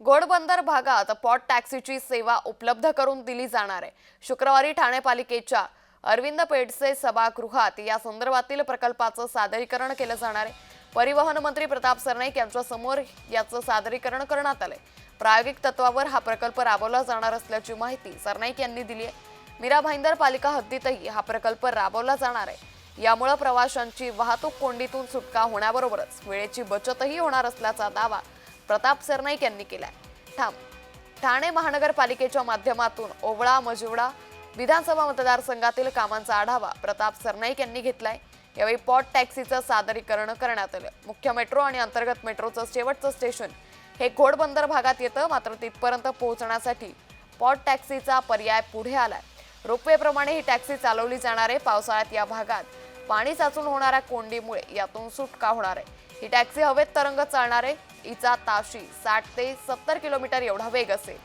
घोडबंदर भागात पॉट टॅक्सीची सेवा उपलब्ध करून दिली जाणार आहे. शुक्रवारी ठाणे पालिकेच्या अरविंद पेडसे सभागृहात या संदर्भातील प्रकल्पाचं सादरीकरण केलं जाणार आहे. परिवहन मंत्री प्रताप सरनाईक यांच्यासमोर याचं सादरीकरण करण्यात आलंय. प्रायोगिक तत्वावर हा प्रकल्प राबवला जाणार असल्याची माहिती सरनाईक यांनी दिली आहे. मीरा भाईंदर पालिका हद्दीतही हा प्रकल्प राबवला जाणार आहे. यामुळे प्रवाशांची वाहतूक कोंडीतून सुटका होण्याबरोबरच वेळेची बचतही होणार असल्याचा दावा प्रताप सरनाईक यांनी केलाय. ठाम ठाणे महानगरपालिकेच्या माध्यमातून ओवळा मजिवडा विधानसभा मतदारसंघातील कामांचा आढावा प्रताप सरनाईक यांनी घेतलाय. यावेळी पॉट टॅक्सीचं सादरीकरण करण्यात आलं. मुख्य मेट्रो आणि अंतर्गत मेट्रोचं शेवटचं स्टेशन हे घोडबंदर भागात येतं मात्र तिथपर्यंत पोहोचण्यासाठी पॉट टॅक्सीचा पर्याय पुढे आलाय. रोपवेप्रमाणे ही टॅक्सी चालवली जाणार आहे. पावसाळ्यात या भागात पाणी साचून होणाऱ्या कोंडीमुळे यातून सुटका होणार आहे. ही टॅक्सी हवेत तरंग चालणार आहे. इचा ताशी साठ ते सत्तर किलोमीटर एवढा वेग असेल.